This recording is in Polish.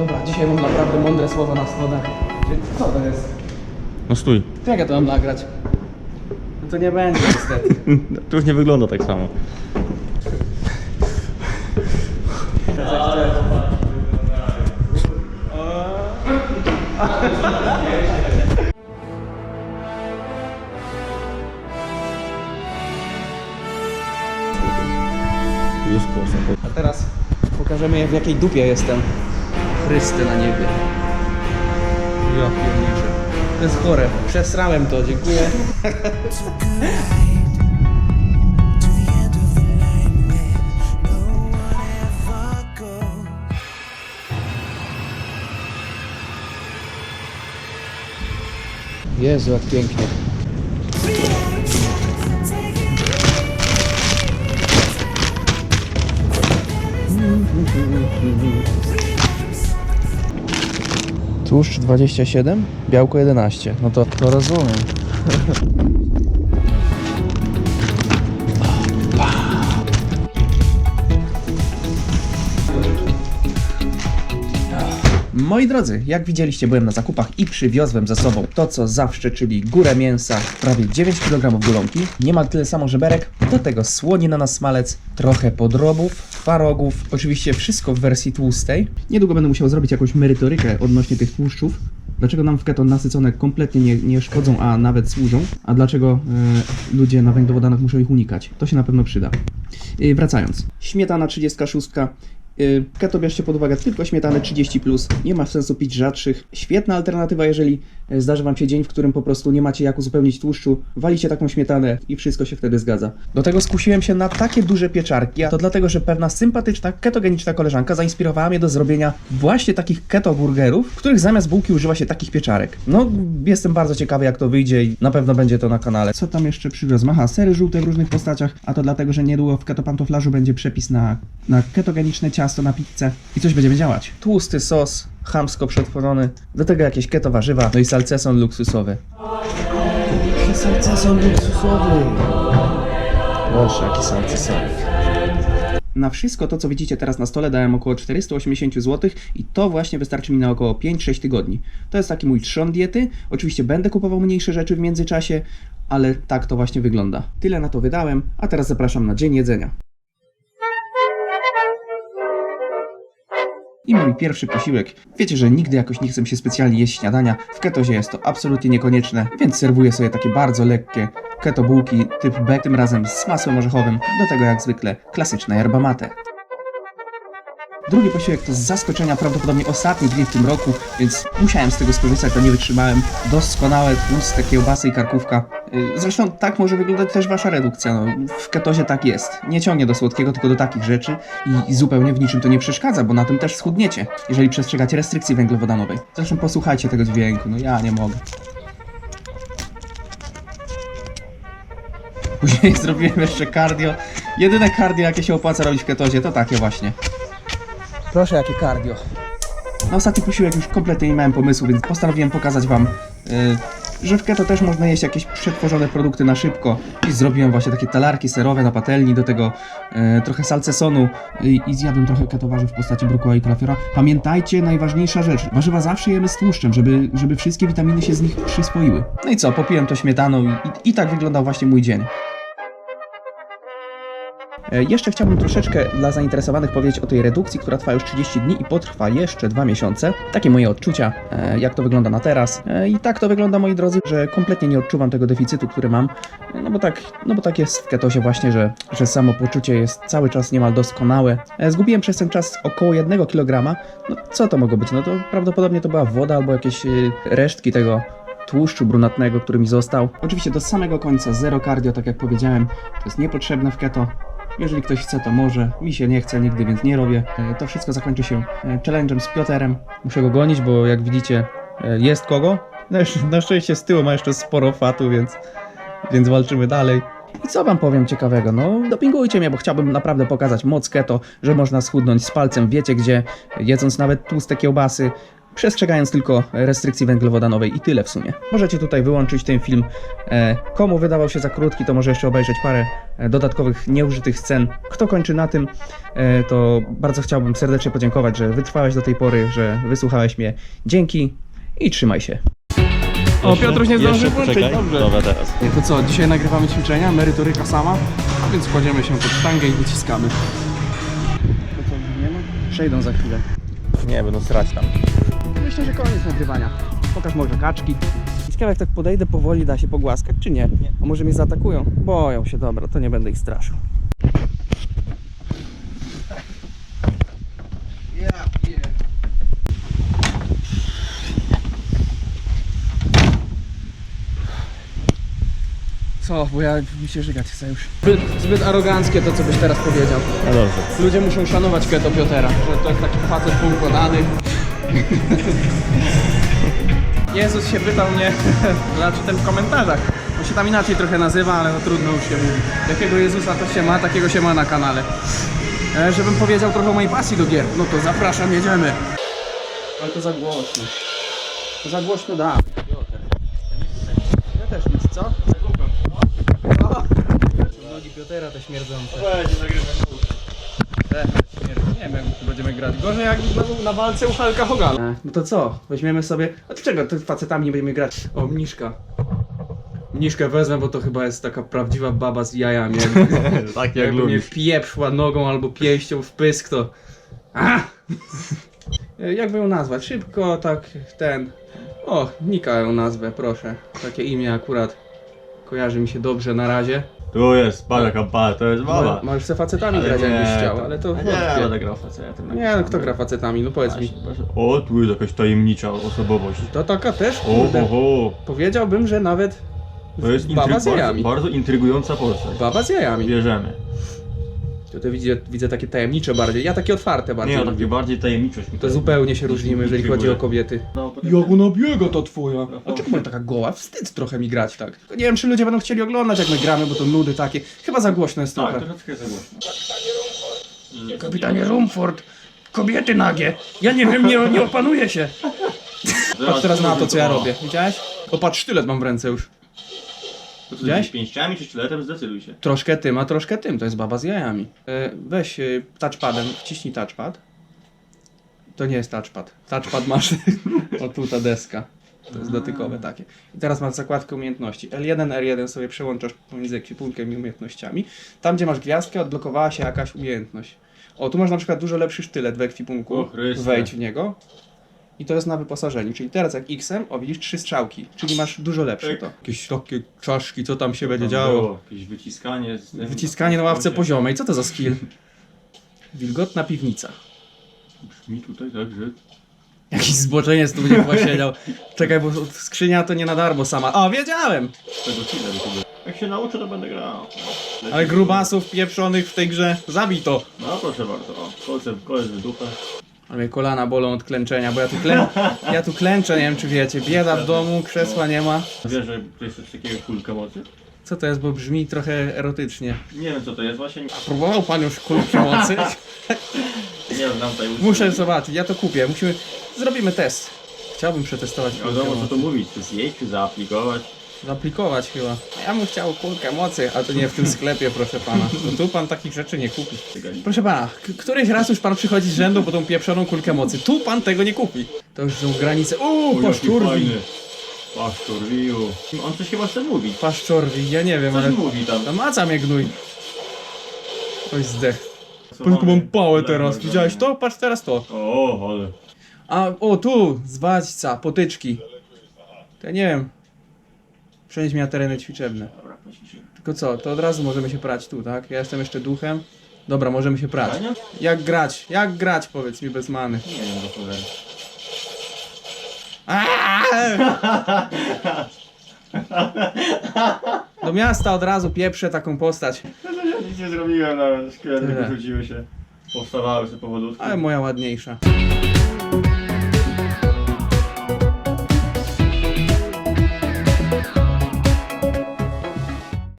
Dobra, dzisiaj mam naprawdę mądre słowo na stronę. Co to jest? No stój. To jak ja to mam nagrać? No to nie będzie niestety. To już nie wygląda tak samo. Już. A teraz pokażemy w jakiej dupie jestem. Chryste na niebie. Ja pierniczę. To jest chore. Przesrałem to, dziękuję. Jezu, jak pięknie. Tłuszcz 27, białko 11. No to, to rozumiem. Moi drodzy, jak widzieliście, byłem na zakupach i przywiozłem ze sobą to, co zawsze, czyli górę mięsa, prawie 9 kg golonki, niemal tyle samo żeberek, do tego słonina na smalec, trochę podrobów, twarogów, oczywiście wszystko w wersji tłustej. Niedługo będę musiał zrobić jakąś merytorykę odnośnie tych tłuszczów, Dlaczego nam w keto nasycone kompletnie nie, nie szkodzą, a nawet służą? A dlaczego e, ludzie na węglowodanach muszą ich unikać? To się na pewno przyda. E, wracając. Śmietana 36. Y, Keto bierzcie pod uwagę tylko śmietanę 30+, plus. nie ma sensu pić rzadszych. Świetna alternatywa, jeżeli e, zdarzy Wam się dzień, w którym po prostu nie macie jak uzupełnić tłuszczu, walicie taką śmietanę i wszystko się wtedy zgadza. Do tego skusiłem się na takie duże pieczarki, a to dlatego, że pewna sympatyczna, ketogeniczna koleżanka zainspirowała mnie do zrobienia właśnie takich keto burgerów, w których zamiast bułki używa się takich pieczarek. No, jestem bardzo ciekawy jak to wyjdzie i na pewno będzie to na kanale. Co tam jeszcze przywiozłem? Aha, sery żółte w różnych postaciach, a to dlatego, że niedługo w keto pantoflarzu będzie przepis na, na ketogeniczne ciasto na pizzę i coś będziemy działać. Tłusty sos, chamsko przetworzony, do tego jakieś keto warzywa, no i salceson luksusowy. Salceson luksusowy! Proszę, jaki salceson. Na wszystko to, co widzicie teraz na stole, dałem około 480 zł i to właśnie wystarczy mi na około 5-6 tygodni. To jest taki mój trzon diety. Oczywiście będę kupował mniejsze rzeczy w międzyczasie, ale tak to właśnie wygląda. Tyle na to wydałem, a teraz zapraszam na dzień jedzenia. I mój pierwszy posiłek. Wiecie, że nigdy jakoś nie chcę się specjalnie jeść śniadania. W ketozie jest to absolutnie niekonieczne, więc serwuję sobie takie bardzo lekkie keto bułki typ B, tym razem z masłem orzechowym. Do tego jak zwykle klasyczna yerba mate. Drugi posiłek to z zaskoczenia prawdopodobnie ostatni dzień w tym roku, więc musiałem z tego skorzystać, to nie wytrzymałem. Doskonałe tłuste kiełbasy i karkówka. Yy, Zresztą tak może wyglądać też wasza redukcja. No, w ketozie tak jest. Nie ciągnie do słodkiego, tylko do takich rzeczy i, i zupełnie w niczym to nie przeszkadza, bo na tym też schudniecie, jeżeli przestrzegacie restrykcji węglowodanowej. Zresztą posłuchajcie tego dźwięku, no ja nie mogę. Później zrobiłem jeszcze cardio. Jedyne cardio, jakie się opłaca robić w ketozie, to takie właśnie. Proszę, jakie cardio. Na ostatni posiłek już kompletnie nie miałem pomysłu, więc postanowiłem pokazać Wam, yy, że w keto też można jeść jakieś przetworzone produkty na szybko. I zrobiłem właśnie takie talarki serowe na patelni, do tego yy, trochę salcesonu i, i zjadłem trochę keto w postaci brokuła i kalafiora. Pamiętajcie, najważniejsza rzecz, warzywa zawsze jemy z tłuszczem, żeby, żeby wszystkie witaminy się z nich przyswoiły. No i co, popiłem to śmietaną i, i, i tak wyglądał właśnie mój dzień. E, Jeszcze chciałbym troszeczkę dla zainteresowanych powiedzieć o tej redukcji, która trwa już 30 dni i potrwa jeszcze 2 miesiące. Takie moje odczucia, e, jak to wygląda na teraz. E, I tak to wygląda, moi drodzy, że kompletnie nie odczuwam tego deficytu, który mam. No bo tak, no bo tak jest w ketosie właśnie, że, że samopoczucie jest cały czas niemal doskonałe. Zgubiłem przez ten czas około 1 kg. No co to mogło być? No to prawdopodobnie to była woda albo jakieś resztki tego tłuszczu brunatnego, który mi został. Oczywiście do samego końca zero cardio, tak jak powiedziałem, to jest niepotrzebne w keto. Jeżeli ktoś chce, to może. Mi się nie chce nigdy, więc nie robię. E, To wszystko zakończy się e, challenge'em z Pioterem. Muszę go gonić, bo jak widzicie, e, jest kogo. Na, szcz- na szczęście z tyłu ma jeszcze sporo fatu, więc, więc walczymy dalej. I co wam powiem ciekawego? No, dopingujcie mnie, bo chciałbym naprawdę pokazać moc keto, że można schudnąć z palcem, wiecie gdzie, jedząc nawet tłuste kiełbasy, przestrzegając tylko restrykcji węglowodanowej i tyle w sumie. Możecie tutaj wyłączyć ten film. E, komu wydawał się za krótki, to może jeszcze obejrzeć parę e, dodatkowych, nieużytych scen. Kto kończy na tym, e, to bardzo chciałbym serdecznie podziękować, że wytrwałeś do tej pory, że wysłuchałeś mnie. Dzięki i trzymaj się. O, Piotruś nie zdążył Jeszcze włączyć, dobrze. Dobra, teraz. Nie, to co, dzisiaj nagrywamy ćwiczenia, merytoryka sama, a więc kładziemy się pod sztangę i wyciskamy. To co, nie ma? Przejdą za chwilę. Nie, będą srać tam. Myślę, że koniec nagrywania. Pokaż może kaczki. Ciekawe jak tak podejdę powoli, da się pogłaskać, czy nie? nie. A może mnie zaatakują? Boją się, dobra, to nie będę ich straszył. Co, bo ja mi się żygać chcę już. Zbyt, zbyt aroganckie to, co byś teraz powiedział. No dobrze. Ludzie muszą szanować Keto Piotera, że to jest taki facet poukładany. Jezus się pytał mnie, znaczy ten w komentarzach. On się tam inaczej trochę nazywa, ale no trudno już się mówi. Jakiego Jezusa to się ma, takiego się ma na kanale. E, żebym powiedział trochę o mojej pasji do gier. No to zapraszam, jedziemy. Ale to za głośno. To za głośno da. Ja też nic, co? O! Nogi Piotera te śmierdzące. Te, nie wiem będziemy grać. Gorzej jak na, na walce u Hulka Hogana. No to co? Weźmiemy sobie... A to czego? To facetami nie będziemy grać. O, mniszka. Mniszkę wezmę, bo to chyba jest taka prawdziwa baba z jajami. Tak jak jakby mnie lubisz. pieprzła nogą albo pięścią w pysk, to... A! Jakby ją nazwać? Szybko, tak, ten... O, Nika ją nazwę, proszę. Takie imię akurat kojarzy mi się dobrze na razie. Tu jest, patrz jaka pa, to jest baba. Możesz se facetami Ale grać nie, jakbyś chciał, to- ale to Nie, wątpię. będę grał facetem. Nie, no kto gra facetami? No powiedz mi. Właśnie, właśnie. O, tu jest jakaś tajemnicza osobowość. To taka też, O, kurde. ho, ho. Powiedziałbym, że nawet To jest baba intryg, z jajami. bardzo, bardzo intrygująca postać. Baba z jajami. Bierzemy. To, to widzę, widzę takie tajemnicze bardziej. Ja takie otwarte bardziej Nie, lubię. takie bardziej tajemniczość. mi To zupełnie się różnimy, jeżeli chodzi o kobiety. No, Jak ona biega ta twoja? A czemu ona taka goła? Wstyd trochę mi grać tak. Tylko nie wiem, czy ludzie będą chcieli oglądać, jak my gramy, bo to nudy takie. Chyba za głośno jest Tak, trochę. troszeczkę za głośno. Kapitanie Rumford, kobiety nagie. Ja nie wiem, nie, nie opanuję się. Patrz teraz na to, co ja robię. Widziałeś? O, patrz, sztylet mam w ręce już. To co, Widziałeś? z pięściami czy sztyletem? Zdecyduj się. Troszkę tym, a troszkę tym. To jest baba z jajami. E, weź e, touchpadem, wciśnij touchpad. To nie jest touchpad. Touchpad masz. o tu ta deska. To jest dotykowe takie. I teraz masz zakładkę umiejętności. L1, R1 sobie przełączasz pomiędzy ekwipunkiem i umiejętnościami. Tam, gdzie masz gwiazdkę, odblokowała się jakaś umiejętność. O, tu masz na przykład dużo lepszy sztylet w ekwipunku. O Chryste. Wejdź w niego. I to jest na wyposażeniu. Czyli teraz jak X-em, o widzisz, trzy strzałki. Czyli masz dużo lepsze Pyk. to. Jakieś takie czaszki, co tam się będzie Tam działo. było Jakieś wyciskanie. Z tym- Wyciskanie na ławce poziomej. Co to za skill? Wilgotna piwnica. Brzmi tutaj tak, że... Jakiś zboczeniec tu będzie siedział. Czekaj, bo skrzynia to nie na darmo sama. O, wiedziałem! Jak się nauczę, to będę grał. Ale grubasów pieprzonych w tej grze. Zabij to! No proszę bardzo, o, kolce, kolec w dupę. Ale mnie kolana bolą od klęczenia, bo ja tu, klę... ja tu klęczę, nie wiem czy wiecie. Bieda w domu, krzesła nie ma. Wiesz, że to jest coś takiego kulka mocy? Co to jest, bo brzmi trochę erotycznie. Nie wiem co to jest, właśnie Próbował pan już kulki mocy? nie wiem, nam tutaj Muszę zobaczyć, ja to kupię. Musimy... Zrobimy test. Chciałbym przetestować Nie kulkę wiadomo co mocy. to mówić, czy zjeść, czy zaaplikować. Zaaplikować chyba. Ja bym chciał kulkę mocy, a to nie w tym sklepie, proszę pana. No tu pan takich rzeczy nie kupi. Proszę pana, k- któryś raz już pan przychodzi z rzędu po tą pieprzoną kulkę mocy. Tu pan tego nie kupi. To już są granice. Uuu, paszczurwi. Paszczurwiu. On coś chyba chce mówić. Paszczurwi, ja nie wiem, Coś ale... mówi tam. To maca mnie gnój. Oj zdech. Tylko mam pałę teraz. Widziałeś to? Patrz teraz to. O, ale. A, o tu, zwadźca, potyczki. To ja nie wiem. Przenieść mnie na tereny ćwiczebne. Tylko co, to od razu możemy się prać tu, tak? Ja jestem jeszcze duchem. Dobra, możemy się prać. Jak grać? Jak grać, powiedz mi bez many. Nie wiem, do cholery. Do miasta od razu pieprzę taką postać. Ja nic nie zrobiłem nawet, szkielety Tyle. wyrzuciły się. Powstawały sobie powolutku. Ale moja ładniejsza.